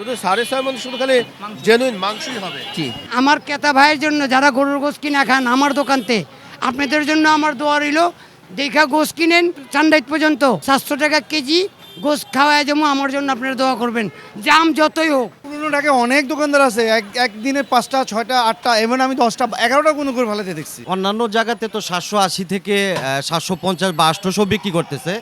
শুধু সাড়ে ছয় মন শুধু খালি জেনুইন মাংসই হবে। আমার ক্রেতা ভাইয়ের জন্য যারা গরুর গোস কিনা খান আমার দোকানতে আপনাদের জন্য আমার দোয়া রইল দেখা গোস কিনেন চান্ডাইত পর্যন্ত। সাতশো টাকা কেজি গোস খাওয়ায় যেমন আমার জন্য আপনারা দোয়া করবেন। জাম যতই হোক। পুরোনো ঢাকে অনেক দোকানদার আছে এক একদিনে পাঁচটা ছয়টা আটটা এমন আমি দশটা এগারোটা কোনো করে ফেলাতে দেখছি। অন্যান্য জায়গাতে তো সাতশো আশি থেকে সাতশো পঞ্চাশ বা আটশোশো বিক্রি করতেছে।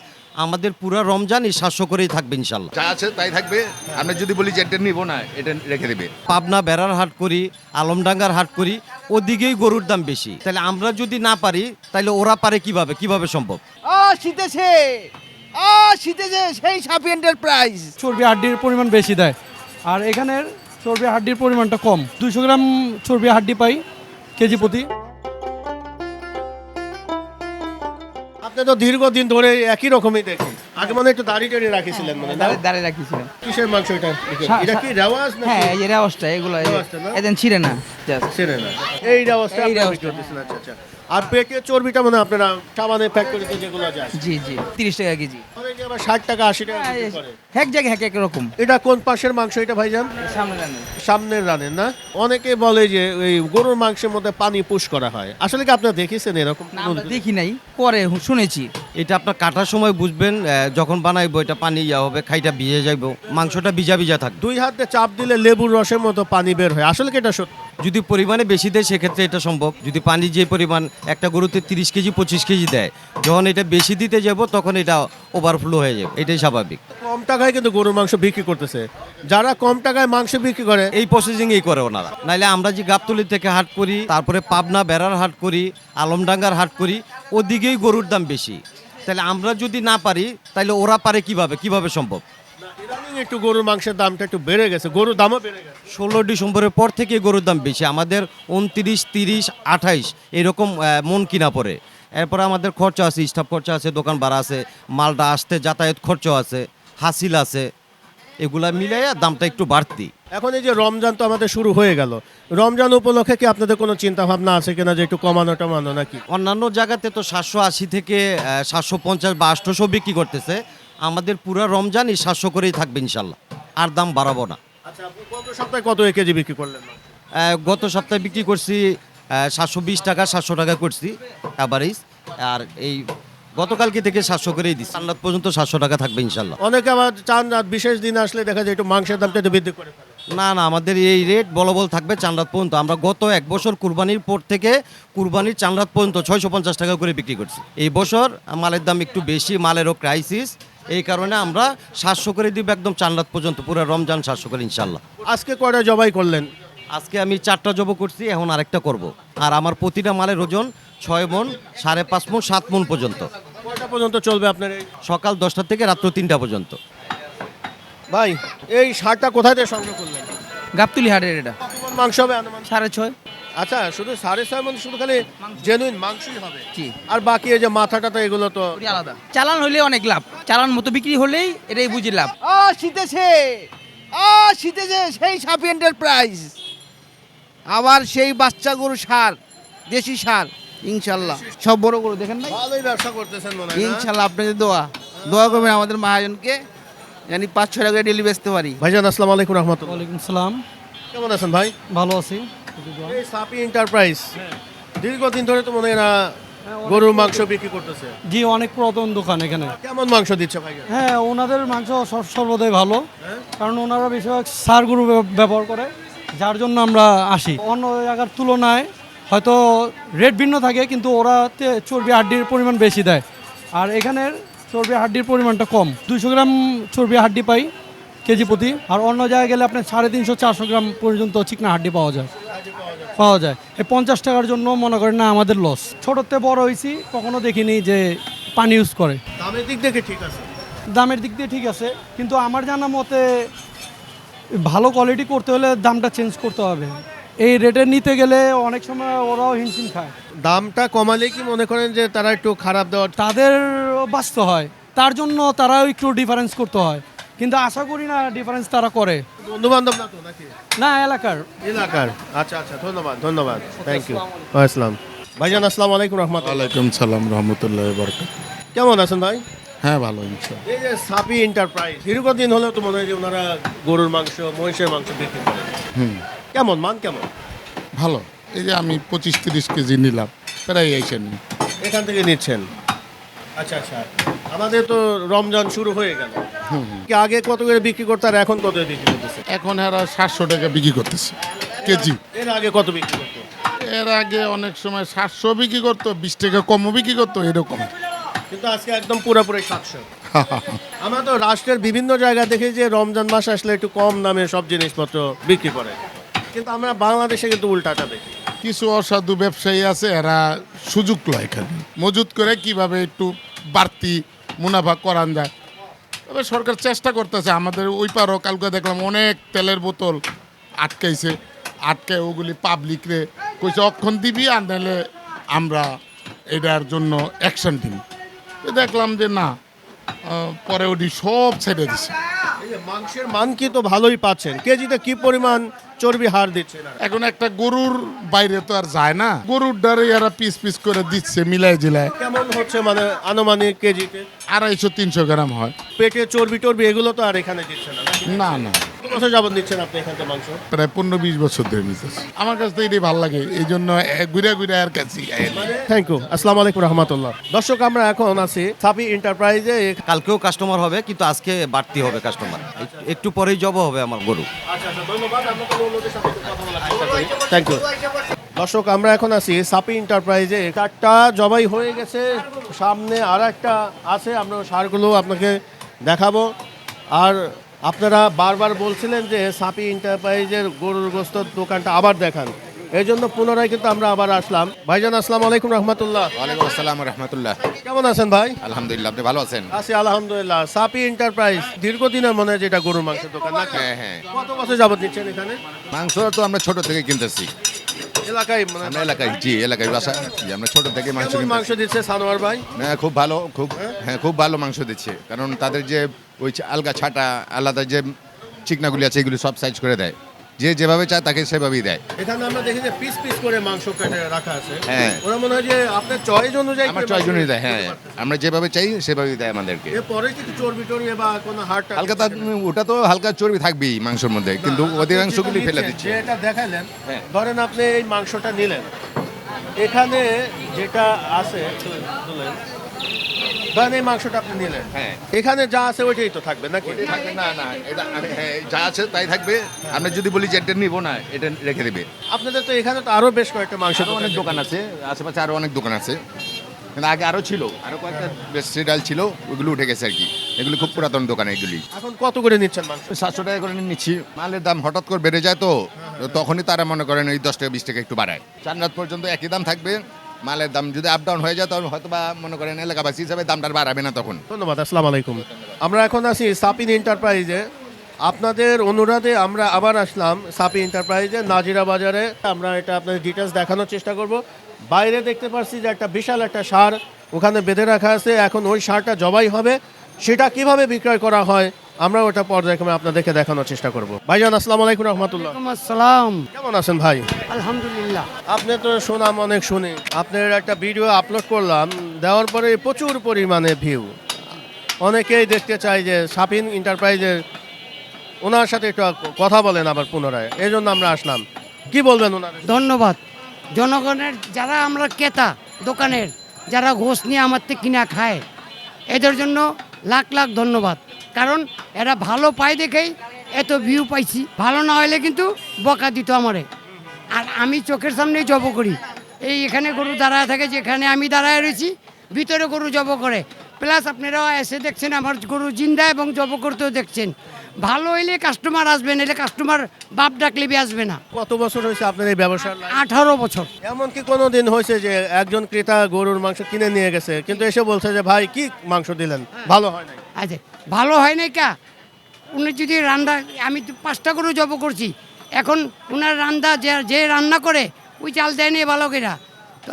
আমাদের পুরো রমজান এই সাতশো করেই থাকবে ইনশাল্লাহ। যা আছে তাই থাকবে। আমরা যদি বলি যে এটা নিবো না এটা রেখে দেবে। পাবনা বেড়ার হাট করি আলমডাঙ্গার হাট করি ওদিকেই গরুর দাম বেশি। তাহলে আমরা যদি না পারি তাহলে ওরা পারে কীভাবে? কীভাবে সম্ভব? আ শীতেছে। আ শীতেছে সেই সাপিয়েন্টের প্রাইস চর্বি হাড্ডির পরিমাণ বেশি দেয়। আর এখানের চর্বি হাড্ডির পরিমাণটা কম। দুশো গ্রাম চর্বি হাড্ডি পাই কেজি প্রতি। আপনি তো দীর্ঘদিন ধরে একই রকমই দেখি আগে মনে একটু দাড়ি টাড়ি রাখিছিলেন মানে? দাঁড়িয়ে রাখিছিলেন কিসের মাংস এটা এটা কি রেওয়াজ না হ্যাঁ এই রেওয়াজটা এগুলো? এদেন ছিঁড়ে না just। না এই রেওয়াজটা করতেছেন, আচ্ছা আচ্ছা আর চর্বিটা মানে আপনারা ফ্যাক্টরিতে যেগুলো যায়। জি জি। তিরিশ টাকা কেজি। অনেকে আবার ষাট টাকা আশি টাকা বিক্রি করে। এক জায়গায় এক এক রকম। এটা কোন পাশের মাংস এটা ভাইজান? সামনে জানেন সামনের রানের না? অনেকে বলে যে ওই গরুর মাংসের মধ্যে পানি পুশ করা হয়। আসলে কি আপনারা দেখেছেন এরকম না আমরা দেখি নাই। পরে হু- শুনেছি। এটা আপনার কাটার সময় বুঝবেন আহ, যখন বানাইবো এটা পানি ইয়া হবে খাইটা ভিজে যাইবো মাংসটা ভিজা ভিজা থাকবে। দুই হাতে চাপ দিলে লেবুর রসের মতো পানি বের হয়। আসলে কি এটা সত্যি? যদি পরিমাণে বেশি দেয় সেক্ষেত্রে এটা সম্ভব। যদি পানি যে পরিমাণ একটা গরুতে তিরিশ কেজি পঁচিশ কেজি দেয় যখন এটা বেশি দিতে যাব তখন এটা ওভারফ্লো হয়ে যাবে। এটাই স্বাভাবিক। কম টাকায় কিন্তু গরুর মাংস বিক্রি করতেছে। যারা কম টাকায় মাংস বিক্রি করে এই প্রসেসিং এই করে ওনারা। নাইলে আমরা যে গাবতলি থেকে হাট করি তারপরে পাবনা বেড়ার হাট করি আলমডাঙ্গার হাট করি ওদিকেই গরুর দাম বেশি। তাহলে আমরা যদি না পারি তাহলে ওরা পারে কীভাবে? কীভাবে সম্ভব? ইদানিং একটু গরুর মাংসের দামটা একটু বেড়ে গেছে গরুর দামও বেড়ে গেছে। ষোলো ডিসেম্বরের পর থেকে গরুর দাম বেশি আমাদের উনত্রিশ তিরিশ আঠাইশ এরকম মন কিনা পড়ে এরপরে আমাদের খরচা আছে স্টাফ খরচা আছে দোকান ভাড়া আছে মালটা আসতে যাতায়াত খরচ আছে হাসিল আছে এগুলা মিলাইয়া দামটা একটু বাড়তি। এখন এই যে রমজান তো আমাদের শুরু হয়ে গেল। রমজান উপলক্ষে কি আপনাদের কোনো চিন্তা ভাবনা আছে কিনা যে একটু কমানো টমানো নাকি? অন্যান্য জায়গাতে তো সাতশো আশি থেকে সাতশো পঞ্চাশ বা আটশোশো বিক্রি করতেছে আমাদের পুরো রমজান এই সাতশো করেই থাকবে ইনশাল্লাহ। আর দাম বাড়াবো না। আচ্ছা গত সপ্তাহে কত কেজি বিক্রি করলেন গত সপ্তাহে বিক্রি করছি সাতশো বিশ টাকা সাতশো টাকা করছি অ্যাভারেজ আর এই গতকালকে থেকে সাতশো করেই দিচ্ছি সান্নাত পর্যন্ত সাতশো টাকা থাকবে ইনশাল্লাহ। অনেকে আবার চান বিশেষ দিন আসলে দেখা যায় একটু মাংসের দামটা বৃদ্ধি করে না না আমাদের এই রেট বলবল থাকবে চান্দাত পর্যন্ত। আমরা গত এক বছর কুরবানির পর থেকে কুরবানির চান্দাত পর্যন্ত ছয়শো পঞ্চাশ টাকা করে বিক্রি করছি। এই বছর মালের দাম একটু বেশি মালেরও ক্রাইসিস এই কারণে আমরা সাতশো করে দিব একদম চান্দাত পর্যন্ত পুরো রমজান সাতশো করে ইনশাল্লাহ আজকে কয়টা জবাই করলেন? আজকে আমি চারটা জব করছি এখন আরেকটা করব। আর আমার প্রতিটা মালের ওজন ছয় মন সাড়ে পাঁচ মন সাত মন পর্যন্ত। কয়টা পর্যন্ত চলবে আপনার এই? সকাল দশটা থেকে রাত্র তিনটা পর্যন্ত। ভাই এই সারটা কোথায় দিয়ে সংগ্রহ করলেন? গাবতুলি হাটের এটা। মাংস হবে আনুমানিক? সাড়ে ছয়। আচ্ছা শুধু সাড়ে ছয় মন শুধু খালি জেনুইন মাংসই হবে। জি। আর বাকি এই যে মাথাটা তো এগুলো তো আলাদা। চালান হলে অনেক লাভ। চালান মতো বিক্রি হলেই এটাই বুঝি লাভ। আ শীতেছে। আ শীতেছে সেই সাপিয়েন্টের প্রাইস আবার সেই বাচ্চা গরু সার দেশি সার। ইনশাল্লাহ। সব বড় গরু। দেখেন না ভালোই ব্যবসা করতেছেন মনে হয়? ইনশাল্লাহ আপনাদের দোয়া। দোয়া করবেন আমাদের মহাজনকে। জানি পাঁচ ছয় টাকা ডেলি বেচতে পারি। ভাইজান আসসালামু আলাইকুম রহমতুল্লাহ। ওয়ালাইকুম সালাম। কেমন আছেন ভাই? ভালো আছি। এই সাপি এন্টারপ্রাইজ দীর্ঘদিন ধরে তো মনে হয় না গরুর মাংস বিক্রি করতেছে। জি অনেক পুরাতন দোকান এখানে। কেমন মাংস দিচ্ছে ভাই হ্যাঁ ওনাদের মাংস সর- সর্বদাই ভালো। কারণ ওনারা বেশিরভাগ সার গরু ব্যবহার করে যার জন্য আমরা আসি। অন্য জায়গার তুলনায় হয়তো রেট ভিন্ন থাকে কিন্তু ওরাতে চর্বি আড্ডির পরিমাণ বেশি দেয়। আর এখানের চর্বি হাড্ডির পরিমাণটা কম। দুশো গ্রাম চর্বি হাড্ডি পাই কেজি প্রতি। আর অন্য জায়গায় গেলে আপনার সাড়ে তিনশো চারশো গ্রাম পর্যন্ত চিকনা হাড্ডি পাওয়া যায়। পাওয়া যায়। এই পঞ্চাশ টাকার জন্য মনে করেন না আমাদের লস। ছোটোতে বড় হয়েছি কখনো দেখিনি যে পানি ইউজ করে। দামের দিক থেকে ঠিক আছে। দামের দিক দিয়ে ঠিক আছে কিন্তু আমার জানা মতে ভালো কোয়ালিটি করতে হলে দামটা চেঞ্জ করতে হবে। এই রেটে নিতে গেলে অনেক সময় ওরাও হিমশিম খায়। দামটা কমালে কি মনে করেন যে তারা একটু খারাপ দেওয়ার তাদের বাঁচতে হয় তার জন্য তারাও একটু ডিফারেন্স করতে হয়। কিন্তু আশা করি না ডিফারেন্স তারা করে। বন্ধু বান্ধব না তো নাকি? না এলাকার। এলাকার। আচ্ছা আচ্ছা ধন্যবাদ ধন্যবাদ। থ্যাংক ইউ আসসালাম। ভাইজান আসসালামু আলাইকুম রহমতুল্লাহ। ওয়ালাইকুম সালাম রহমতুল্লাহ বরকাত কেমন আছেন ভাই? হ্যাঁ ভালো এই যে সাপি এন্টারপ্রাইজ দীর্ঘদিন হলেও তো মনে হয় যে ওনারা গরুর মাংস মহিষের মাংস বিক্রি করেন। হুম। কেমন মান কেমন? ভালো। এই যে আমি পঁচিশ তিরিশ কেজি নিলাম প্রায় এসে এখান থেকে নিচ্ছেন। আচ্ছা আচ্ছা। আমাদের তো রমজান শুরু হয়ে গেল। কি আগে কত করে বিক্রি করতে আর এখন কত করে বিক্রি করতেছে? এখন এরা সাতশো টাকা বিক্রি করতেছে কেজি। এর আগে কত বিক্রি করতো? এর আগে অনেক সময় সাতশো বিক্রি করতো বিশ টাকা কমও বিক্রি করতো এরকম। কিন্তু আজকে একদম পুরোপুরি সাতশো। আমরা তো রাষ্ট্রের বিভিন্ন জায়গা দেখি যে রমজান মাস আসলে একটু কম দামে সব জিনিসপত্র বিক্রি করে। কিন্তু আমরা বাংলাদেশে কিন্তু উল্টাটা দেখি। কিছু অসাধু ব্যবসায়ী আছে, এরা সুযোগ লয় খালি মজুত করে কীভাবে একটু বাড়তি মুনাফা করান যায়। তবে সরকার চেষ্টা করতেছে, আমাদের ওই পারও কালকে দেখলাম অনেক তেলের বোতল আটকাইছে। আটকে ওগুলি পাবলিকরে কইছে, অক্ষণ দিবি আর নাহলে আমরা এটার জন্য অ্যাকশন দিই দেখলাম যে না পরে ওটি সব ছেড়ে দিছে। মাংসের মান কি তো ভালোই পাচ্ছেন। কেজিতে কি পরিমাণ চর্বি হার দিচ্ছে এখন একটা গরুর বাইরে তো আর যায় না। গরুর ডারে এরা পিস পিস করে দিচ্ছে মিলাই জিলায় কেমন হচ্ছে মানে আনুমানিক কেজিতে? আড়াইশো তিনশো গ্রাম হয়। পেটে চর্বি টর্বি এগুলো তো আর এখানে দিচ্ছে না না না। কত বছর যাবত নিচ্ছেন আপনি এখান থেকে মাংস? প্রায় পনেরো বিশ বছর ধরে নিতেছে। আমার কাছে তো এটাই ভালো লাগে এই জন্য ঘুরে ঘুরে আর কাছে থ্যাংক ইউ আসসালামু আলাইকুম রহমতুল্লাহ। দর্শক আমরা এখন আছি সাপি এন্টারপ্রাইজে কালকেও কাস্টমার হবে কিন্তু আজকে বাড়তি হবে কাস্টমার একটু পরেই জব হবে আমার গরু। আচ্ছা আচ্ছা থ্যাংক ইউ দর্শক আমরা এখন আছি সাপি এন্টারপ্রাইজে চারটা জবাই হয়ে গেছে। সামনে আর একটা আছে আমরা সারগুলো আপনাকে দেখাবো। আর আপনারা বারবার বলছিলেন যে সাপি এন্টারপ্রাইজের গরুর গোস্ত দোকানটা আবার দেখান। এই জন্য পুনরায় কিন্তু আমরা আবার আসলাম। ভাইজান আসসালাম আলাইকুম রহমতুল্লাহ। ওয়ালাইকুম আসসালাম রহমতুল্লাহ। কেমন আছেন ভাই? আলহামদুলিল্লাহ আপনি ভালো আছেন? আছি আলহামদুলিল্লাহ। সাপি এন্টারপ্রাইজ দীর্ঘদিনের মনে হয় যেটা গরুর মাংসের দোকান হ্যাঁ হ্যাঁ। কত বছর যাবত নিচ্ছেন এখানে? মাংস তো আমরা ছোট থেকে কিনতেছি। এলাকায় মানে আমরা এলাকায়। জি এলাকায় বাসা। জি, আমরা ছোট থেকে মাংস কেমন মাংস দিচ্ছে সানোয়ার ভাই? হ্যাঁ খুব ভালো খুব হ্যাঁ? খুব ভালো মাংস দিচ্ছে। কারণ তাদের যে ওই আলগা ছাটা আলাদা যে চিকনাগুলি আছে এগুলি সব সাইজ করে দেয়। যে যেভাবে চায় তাকে সেভাবেই দেয়। এখানে আমরা দেখি যে পিস পিস করে মাংস কেটে রাখা আছে। হ্যাঁ। ওরা মনে হয় যে আপনার চয়েস অনুযায়ী আমার চয়েস অনুযায়ী দেয় হ্যাঁ। আমরা যেভাবে চাই সেভাবেই দেয় আমাদেরকে। এরপরে কিছু চর্বি টর্বি বা কোনো হাড় হালকা তার ওটা তো হালকা চর্বি থাকবেই মাংসের মধ্যে কিন্তু অধিকাংশগুলি ফেলে দিচ্ছে। যেটা দেখালেন হ্যাঁ। ধরেন আপনি এই মাংসটা নিলেন। এখানে যেটা আছে ধরেন এই মাংসটা আপনি নিলেন? হ্যাঁ। এখানে যা আছে ওইটাই তো থাকবে নাকি? থাকবে না না এটা হ্যাঁ, যা আছে তাই থাকবে। আমরা যদি বলি যে এটা নিবো না এটা রেখে দেবে। আপনাদের তো এখানে তো আরও বেশ কয়েকটা মাংস অনেক দোকান আছে আশেপাশে আরও অনেক দোকান আছে। কিন্তু আগে আরও ছিল আরও কয়েকটা বেশ সিরিয়াল ছিল ওগুলো উঠে গেছে আর কি। এগুলি খুব পুরাতন দোকান এগুলি। এখন কত করে নিচ্ছেন মাংস? সাতশো টাকা করে নিচ্ছি। মালের দাম হঠাৎ করে বেড়ে যায় তো তো তখনই তারা মনে করেন ওই দশ টাকা বিশ টাকা একটু বাড়ায়। চার রাত পর্যন্ত একই দাম থাকবে মালের দাম যদি আপ ডাউন হয়ে যায়, তখন হয়তো বা মনে করেন এলাকাবাসী হিসাবে দামটা বাড়াবে না তখন। ধন্যবাদ, আসসালামু আলাইকুম। আমরা এখন আছি সাপিন এন্টারপ্রাইজে। আপনাদের অনুরোধে আমরা আবার আসলাম সাপি এন্টারপ্রাইজে, নাজিরা বাজারে। আমরা এটা আপনাদের ডিটেলস দেখানোর চেষ্টা করব। বাইরে দেখতে পাচ্ছি যে একটা বিশাল একটা সার ওখানে বেঁধে রাখা আছে। এখন ওই সারটা জবাই হবে। সেটা কীভাবে বিক্রয় করা হয়? আমরা ওটা পর্যায়ক্রমে আপনাদেরকে দেখানোর চেষ্টা করব। ভাইজান আসসালামু আলাইকুম রহমতুল্লাহ। আসসালাম। কেমন আছেন ভাই? আলহামদুলিল্লাহ। আপনি তো সুনাম অনেক শুনি। আপনার একটা ভিডিও আপলোড করলাম দেওয়ার পরে প্রচুর পরিমাণে ভিউ অনেকেই দেখতে চাই যে সাপিন এন্টারপ্রাইজের ওনার সাথে একটু কথা বলেন আবার পুনরায়। এই জন্য আমরা আসলাম। কি বলবেন ওনার ধন্যবাদ। জনগণের যারা আমরা ক্রেতা দোকানের যারা ঘোষ নিয়ে আমার থেকে কিনা খায় এদের জন্য লাখ লাখ ধন্যবাদ। কারণ এরা ভালো পায় দেখেই এত ভিউ পাইছি। ভালো না হলে কিন্তু বকা দিত আমারে। আর আমি চোখের সামনেই জব করি। এই এখানে গরু দাঁড়ায় থাকে যেখানে আমি দাঁড়ায় রয়েছি ভিতরে গরু জব করে। প্লাস আপনারাও এসে দেখছেন আমার গরু জিন্দা এবং জব করতেও দেখছেন। ভালো হইলে কাস্টমার আসবেন এলে কাস্টমার বাপ ডাকলে বি আসবে না। কত বছর হয়েছে আপনার এই ব্যবসার লাইন? আঠারো বছর। এমন কি কোনো দিন হয়েছে যে একজন ক্রেতা গরুর মাংস কিনে নিয়ে গেছে কিন্তু এসে বলছে যে ভাই কি মাংস দিলেন? ভালো হয় নাই। আচ্ছা ভালো হয় নাই কা? উনি যদি রান্না, আমি পাঁচটা করে জব করছি। এখন উনার রান্না যে যে রান্না করে, ওই চাল দেয় নি ভালো করে তো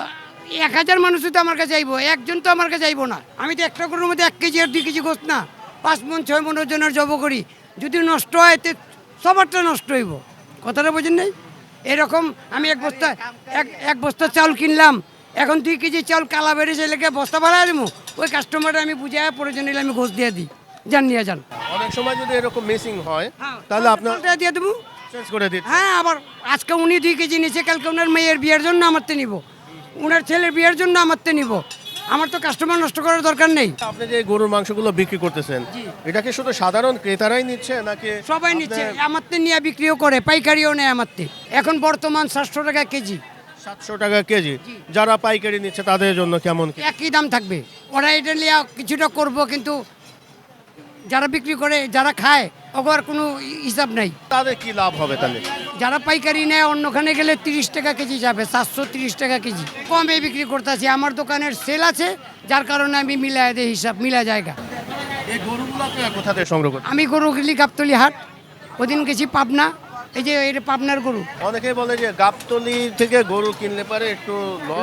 এক হাজার মানুষও তো আমার কাছে আইবো, একজন তো আমার কাছে আইবো না। আমি তো একটা গরুর মধ্যে এক কেজি আর দুই কেজি গোস না। পাঁচ মন, ছয় মন ওজনের জব করি। যদি নষ্ট হয়, তে সবারটা নষ্ট হইব। কথাটা বোঝেন নাই? এরকম আমি এক বস্তা, এক এক বস্তা চাউল কিনলাম। এখন দুই কেজি চাউল কালা বেড়েছে লেগে বস্তা ভাড়া দেবো। ওই কাস্টমারটা আমি বুঝায় প্রয়োজন হলে আমি ঘোষ দিয়ে দিই। যান নিয়ে যান। অনেক সময় যদি এরকম মিসিং হয় হ্যাঁ, তাহলে আপনার দিয়ে দেবো। চেঞ্জ করে দিতে। হ্যাঁ আবার আজকে উনি দুই কেজি নিচ্ছে কালকে ওনার মেয়ের বিয়ের জন্য আমারতে নিব। ওনার ছেলের বিয়ের জন্য আমারতে নিব। আমার তো কাস্টমার নষ্ট করার দরকার নেই। আপনি যে গরুর মাংসগুলো বিক্রি করতেছেন এটা কি শুধু সাধারণ ক্রেতারাই নিচ্ছে নাকি সবাই নিচ্ছে আমারতে নিয়ে বিক্রিও করে পাইকারিও নেয় আমারতে। এখন বর্তমান সাতশো টাকা কেজি। সাতশো টাকা কেজি। যারা পাইকারি নিচ্ছে তাদের জন্য কেমন একই দাম থাকবে। ওরা এটা নিয়ে কিছুটা করব কিন্তু যারা বিক্রি করে যারা খায় ওগর কোনো হিসাব নাই। তাদের কি লাভ হবে তাহলে? যারা পাইকারি নেয় অন্যখানে গেলে তিরিশ টাকা কেজি যাবে সাতশো তিরিশ টাকা কেজি। কমে বিক্রি করতেছি আমার দোকানের সেল আছে যার কারণে আমি মিলাই দেয় হিসাব মিলা জায়গা। এই গরুগুলো কোথা থেকে সংগ্রহ আমি গরু গেলি গাবতলি হাট ওদিন গেছি পাবনা। এই যে এটা পাবনার গরু। অনেকেই বলে যে গাবতলি থেকে গরু কিনলে পারে একটু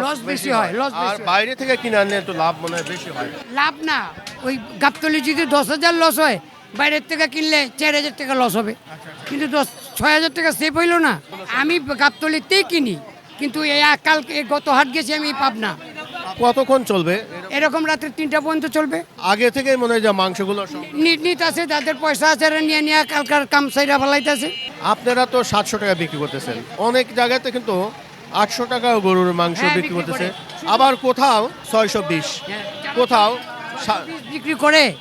লস বেশি হয়, loss আর বাইরে থেকে কিনে আনলে একটু লাভ মনে হয় বেশি হয়। লাভ না। ওই গাবতলি যদি দশ হাজার লস হয় বাইরের থেকে কিনলে চার হাজার টাকা লস হবে। কিন্তু দশ ছয় হাজার টাকা সেভ হইল না। আমি গাবতলিতেই কিনি। কিন্তু এই কালকে গত হাট গেছি আমি পাবনা। কতক্ষণ চলবে? এরকম। রাত্রে তিনটা পর্যন্ত চলবে। আগে থেকেই মনে হয় যে মাংসগুলো নিট আছে যাদের পয়সা আছে এরা নিয়ে নিয়ে কালকার কাম সাইরা ফেলাইতেছে। আপনারা তো সাতশো টাকা বিক্রি করতেছেন। অনেক জায়গাতে কিন্তু আটশো টাকাও গরুর মাংস হ্যাঁ, বিক্রি করতেছে। আবার কোথাও ছয়শো বিশ। কোথাও সা- বিক্রি করে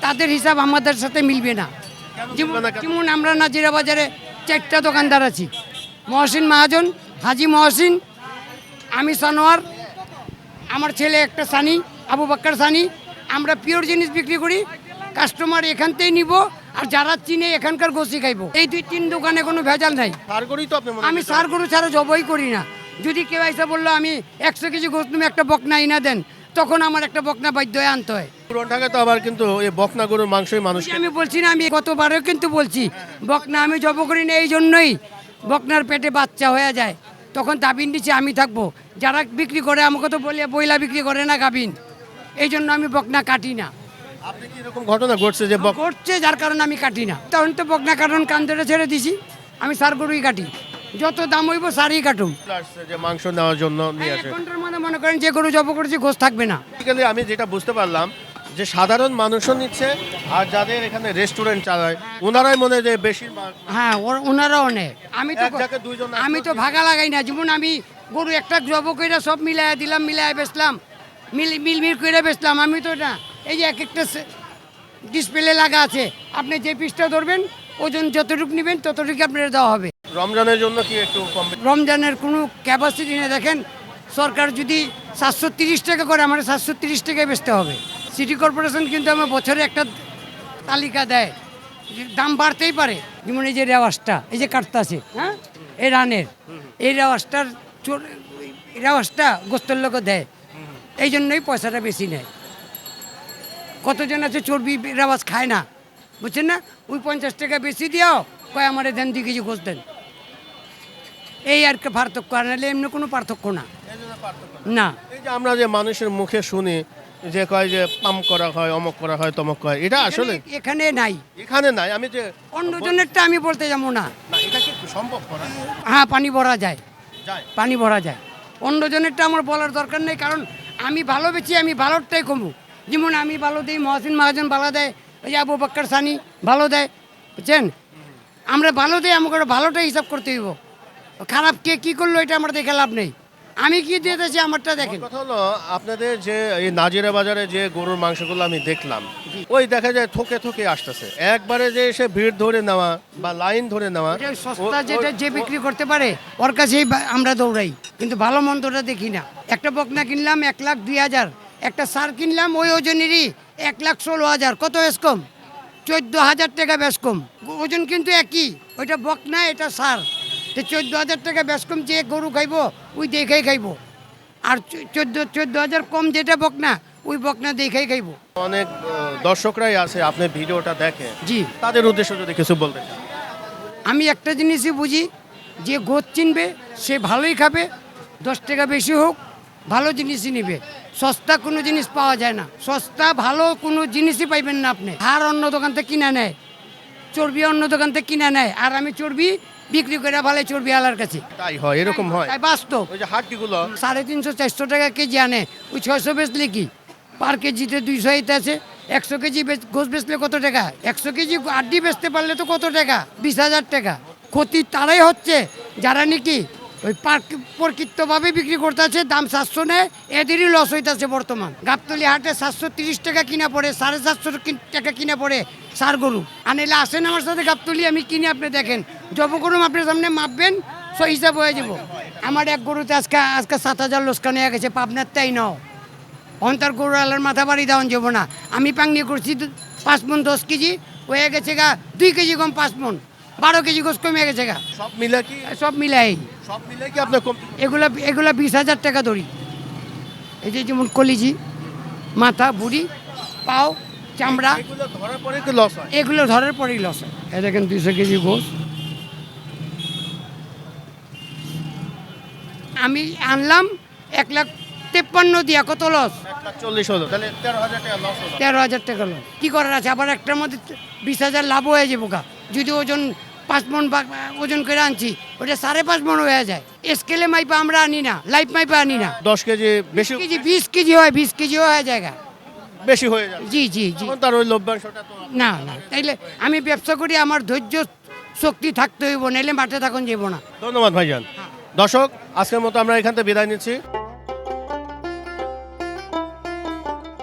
তাদের হিসাব আমাদের সাথে মিলবে না? যেমন আমরা নাজিরা বাজারে চারটা দোকানদার আছি। মহসিন মহাজন হাজি মহসিন আমি সানোয়ার আমার ছেলে একটা সানি আবু বাক্কার সানি। আমরা পিওর জিনিস বিক্রি করি কাস্টমার এখান থেকেই নিব আর যারা চিনে এখানকার গোসি খাইবো। এই দুই তিন দোকানে কোনো ভেজাল নাই। আমি সার গরু ছাড়া জবই করি না। যদি কেউ এসে বলল আমি একশো কেজি গোস তুমি একটা বকনা ইনা দেন তখন আমার একটা বকনা বাধ্য হয়ে আনতে হয়। পুরন ঢাকায় তো আবার কিন্তু এই বকনা গরুর মাংসই মানুষ আমি বলছি না আমি গতবারও কিন্তু বলছি বকনা আমি জব করি না এই জন্যই বকনার পেটে বাচ্চা হয়ে যায়। তখন দাবিন দিচ্ছে আমি থাকব। যারা বিক্রি করে আমাকে তো বলে বইলা বিক্রি করে না গাবিন। এই জন্য আমি বকনা কাটি না। আপনি কি এরকম ঘটনা ঘটছে যে বক ঘটছে যার কারণে আমি কাটি না। তখন তো বকনা কারণ কান ধরে ছেড়ে দিছি আমি সার গরুই কাটি। যত দাম হইব সারই কাটুম। যে মাংস নেওয়ার জন্য নিয়ে আসে। মধ্যে মনে করেন যে গরু জব করেছি গোস থাকবে না। আমি যেটা বুঝতে পারলাম যে সাধারণ মানুষও নিচ্ছে আর যাদের এখানে রেস্টুরেন্ট চালায় ওনারাই মনে হয় যে বেশিরভাগ হ্যাঁ ওর- ওনারাও নেয় আমি তো এক জায়গায় দুইজন আসলো, আমি তো ভাগা লাগাই না। যেমন আমি গরু একটা জব কইরা সব মিলাই দিলাম মিলাই বেচলাম। মিল মিল মিল করে বেচলাম। আমি তো না এই যে এক একটা ডিসপ্লে লাগা আছে। আপনি যে পিসটা ধরবেন ওজন যতটুকু নেবেন ততটুকু আপনার দেওয়া হবে। রমজানের জন্য কি একটু কম রমজানের কোনো ক্যাপাসিটি নেই। দেখেন সরকার যদি সাতশো তিরিশ টাকা করে আমার সাতশো তিরিশ টাকায় বেচতে হবে। সিটি কর্পোরেশন কিন্তু আমার বছরে একটা তালিকা দেয় দাম বাড়তেই পারে। যেমন এই যে রেওয়াজটা এই যে কাটতাছে হ্যাঁ? এই রানের। এই রেওয়াজটার রেওয়াজটা গোস্তর লোক দেয়। এই জন্যই পয়সাটা বেশি নেয়। কতজন আছে চর্বি রেওয়াজ খায় না? বুঝছেন না? ওই পঞ্চাশ টাকা বেশি দিও কয় আমার দেন দুই কেজি গোস দেন। এই আর কি পার্থক্য আর নাহলে এমনি কোনো পার্থক্য না। না। এই যে আমরা যে মানুষের মুখে শুনি যে কয় যে পাম্প করা হয় অমক করা হয় তমক হয় এটা আসলে এখানে- নাই। এখানে নাই আমি যে অন্যজনেরটা আমি বলতে যাব না। এটা কি সম্ভব করা? হ্যাঁ পানি ভরা যায়। যায়। পানি ভরা যায়। অন্যজনেরটা আমার বলার দরকার নেই কারণ আমি ভালো বেছি আমি ভালোরটাই কমু। যেমন আমি ভালো দিই মহসিন মহাজন ভালো দেয় ওই যে আবু বাক্কার সানি ভালো দেয় বুঝছেন? আমরা ভালো দিই আমাকে ভালোটাই হিসাব করতে হইব। খারাপ কে কী করল এটা আমার দেখে লাভ নেই। আমি কি দিতেছি আমারটা দেখেন। কথা হলো আপনাদের যে এই নাজিরা বাজারে যে গরুর মাংসগুলো আমি দেখলাম ওই দেখা যায় থোকে থোকে আসতেছে। একবারে যে এসে ভিড় ধরে নেওয়া বা লাইন ধরে নেওয়া সস্তা যেটা যে বিক্রি করতে পারে ওর কাছেই আমরা দৌড়াই। কিন্তু ভালো মন্দটা দেখি না। একটা বকনা কিনলাম এক লাখ দুই হাজার একটা সার কিনলাম ওই ওজনেরই এক লাখ ষোলো হাজার। কত বেশ কম? চোদ্দ হাজার টাকা বেশ কম। ওজন কিন্তু একই। ওইটা বকনা এটা সার। তো চোদ্দ হাজার টাকা বেশ কম যে গরু খাইবো ওই দেখেই খাইবো। আর চোদ্দ চোদ্দ হাজার কম যেটা বকনা ওই বকনা দেখেই খাইবো। অনেক দর্শকরাই আছে আপনি ভিডিওটা দেখে জি। তাদের উদ্দেশ্যে যদি কিছু বলতে চান। আমি একটা জিনিসই বুঝি যে গোদ চিনবে সে ভালোই খাবে দশ টাকা বেশি হোক ভালো জিনিসই নেবে। সস্তা কোনো জিনিস পাওয়া যায় না। সস্তা ভালো কোনো জিনিসই পাইবেন না আপনি। হার অন্য দোকান থেকে কিনে নেয় চর্বি অন্য দোকান থেকে কিনে নেয়। আর আমি চর্বি বিক্রি করে ভালো চর্বি আলার কাছে। তাই হয় এরকম হয়। তাই বাস্তব। ওই যে হাড্ডিগুলো। সাড়ে তিনশো চারশো টাকা কেজি আনে। ওই ছয়শো বেচলে কি? পার কেজিতে দুইশো আছে। একশো কেজি গোস বেচলে কত টাকা? একশো কেজি আড্ডি বেচতে পারলে তো কত টাকা? বিশ হাজার টাকা। ক্ষতি তারাই হচ্ছে। যারা নাকি ওই পার্ক প্রকৃতভাবে বিক্রি করতেছে দাম সাতশো নেয় এদেরই লস হইতেছে বর্তমান। গাবতলি হাটে সাতশো তিরিশ টাকা কিনা পড়ে সাড়ে সাতশো টাকা কিনা পড়ে সার গরু। আনিলে আসেন আমার সাথে গাবতলি আমি কিনে আপনি দেখেন। জব করুম আপনার সামনে মাপবেন সো হিসাব হয়ে যাব। আমার এক গরুতে আজকে আজকে সাত হাজার লোসকান হয়ে গেছে পাবনার তাই নাও। অন্তর গরু আলার মাথা বাড়ি দেওয়ান যাব না। আমি পাংনি করছি পাঁচ মন দশ কেজি হয়ে গেছে গা দুই কেজি কম পাঁচ মন বারো কেজি গোস কমে গেছে গা। সব মিলে কি সব মিলাই। সব মিলে কি আপনার কম এগুলা এগুলা বিশ হাজার টাকা ধরি এই যে যেমন কলিজি মাথা বুড়ি পাও চামড়া এগুলো ধরার পরে লস হয়? এগুলো ধরার পরেই লস হয়। এই দেখেন দুইশো কেজি গোস। আমি আনলাম এক লাখ তেপ্পান্ন দিয়া কত লস তেরো হাজার টাকা লস কী করার আছে? আবার একটার মধ্যে বিশ হাজার লাভ হয়ে যাব গা। যদি ওজন পাঁচ মন ওজন করে আনছি ওটা সাড়ে পাঁচ মন হয়ে যায়। স্কেলে মাইপা আমরা আনি না লাইফ মাইপা আনি না। দশ কেজি বেশি কেজি বিশ কেজি হয় বিশ কেজি হয়ে যায়। বেশি হয়ে যাবে। জি জি জি। তার ওই না না। তাইলে আমি ব্যবসা করি আমার ধৈর্য শক্তি থাকতে হইব নাইলে মাঠে থাকুন যাব না। ধন্যবাদ ভাইজান। দর্শক আজকের মতো আমরা এখান থেকে বিদায় নিচ্ছি।